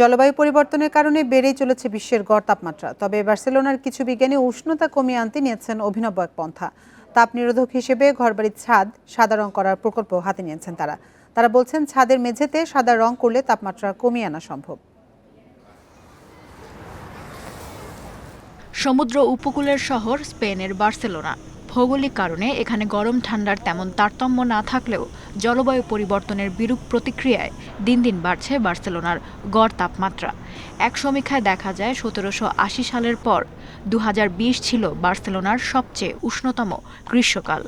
জলবায়ু পরিবর্তনের কারণে বেড়েই চলেছে বিশ্বের গড় তাপমাত্রা। তবে বার্সেলোনার কিছু বিজ্ঞানী উষ্ণতা কমিয়ে আনতে নিয়েছেন অভিনব এক পন্থা। তাপ নিরোধক হিসেবে ঘরবাড়ির ছাদ সাদা রং করার প্রকল্প হাতে নিয়েছেন তারা। তারা বলছেন, ছাদের মেঝেতে সাদা রং করলে তাপমাত্রা কমিয়ে আনা সম্ভব। সমুদ্র উপকূলের শহর স্পেনের বার্সেলোনা। ভৌগোলিক কারণে এখানে গরম, ঠান্ডার তেমন তারতম্য না থাকলেও জলবায়ু পরিবর্তনের বিরূপ প্রতিক্রিয়ায় দিন দিন বাড়ছে বার্সেলোনার গড় তাপমাত্রা। এক সমীক্ষায় দেখা যায়, সতেরোশো আশি সালের পর দু হাজার বিশ ছিল বার্সেলোনার সবচেয়ে উষ্ণতম গ্রীষ্মকাল।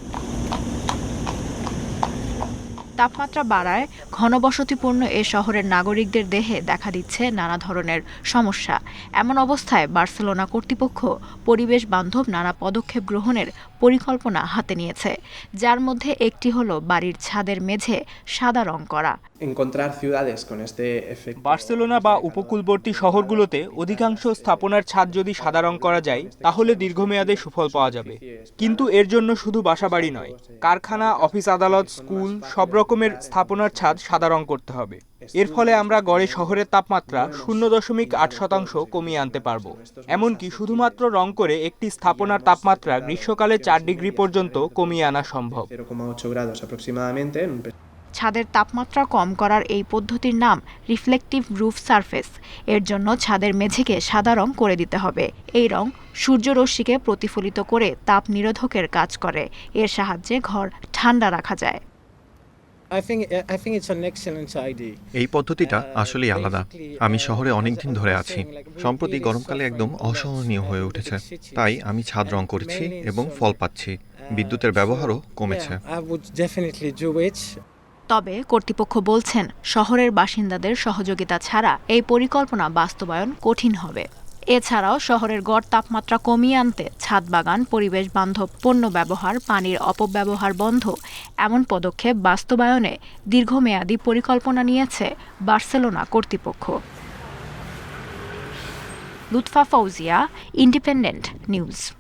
তাপমাত্রা বাড়ায় ঘনবসতিপূর্ণ এ শহরের নাগরিকদের দেহে দেখা দিচ্ছে নানা ধরনের সমস্যা এমন অবস্থায় বার্সেলোনা কর্তৃপক্ষ পরিবেশ বান্ধব নানা পদক্ষেপ গ্রহণের পরিকল্পনা হাতে নিয়েছে যার মধ্যে একটি হলো বাড়ির ছাদের মেঝে সাদা রং করা. বার্সেলোনা বা উপকূলবর্তী শহরগুলোতে অধিকাংশ স্থাপনার ছাদ যদি সাদা রং করা যায় তাহলে দীর্ঘমেয়াদে সুফল পাওয়া যাবে কিন্তু এর জন্য শুধু বাসাবাড়ি নয় কারখানা অফিস আদালত স্কুল সব রকমের স্থাপনার ছাদ সাদা রং করতে হবে। এর ফলে আমরা গড়ে শহরের তাপমাত্রা শূন্য দশমিক আট শতাংশ কমিয়ে আনতে পারব। এমনকি শুধুমাত্র রং করে একটি স্থাপনার তাপমাত্রা গ্রীষ্মকালে চার ডিগ্রি পর্যন্ত কমিয়ে আনা সম্ভব। 0,8 grados aproximadamente en un ছাদের তাপমাত্রা কম করার এই পদ্ধতির নাম রিফ্লেকটিভ রুফ সারফেস। এর জন্য ছাদের মেঝেকে সাদা রং করে দিতে হবে। এই রং সূর্যরশ্মিকে প্রতিফলিত করে তাপ নিরোধকের কাজ করে। এর সাহায্যে ঘর ঠান্ডা রাখা যায়। এই পদ্ধতিটা আসলেই আলাদা। আমি শহরে অনেক দিন ধরে আছি। সম্প্রতি গরমকালে একদম অসহনীয় হয়ে উঠেছে। তাই আমি ছাদ রং করেছি এবং ফল পাচ্ছি। বিদ্যুতের ব্যবহারও কমেছে। Yeah, I would definitely do it. তবে কর্তৃপক্ষ বলছেন শহরের বাসিন্দাদের সহযোগিতা ছাড়া এই পরিকল্পনা বাস্তবায়ন কঠিন হবে। এছাড়াও শহরের গড় তাপমাত্রা কমিয়ে আনতে ছাদ বাগান, পরিবেশ বান্ধব পণ্য ব্যবহার, পানির অপব্যবহার বন্ধ। এমন পদক্ষেপ বাস্তবায়নে দীর্ঘমেয়াদী পরিকল্পনা নিয়েছে বার্সেলোনা কর্তৃপক্ষ। Lutfa Fouzia independent news.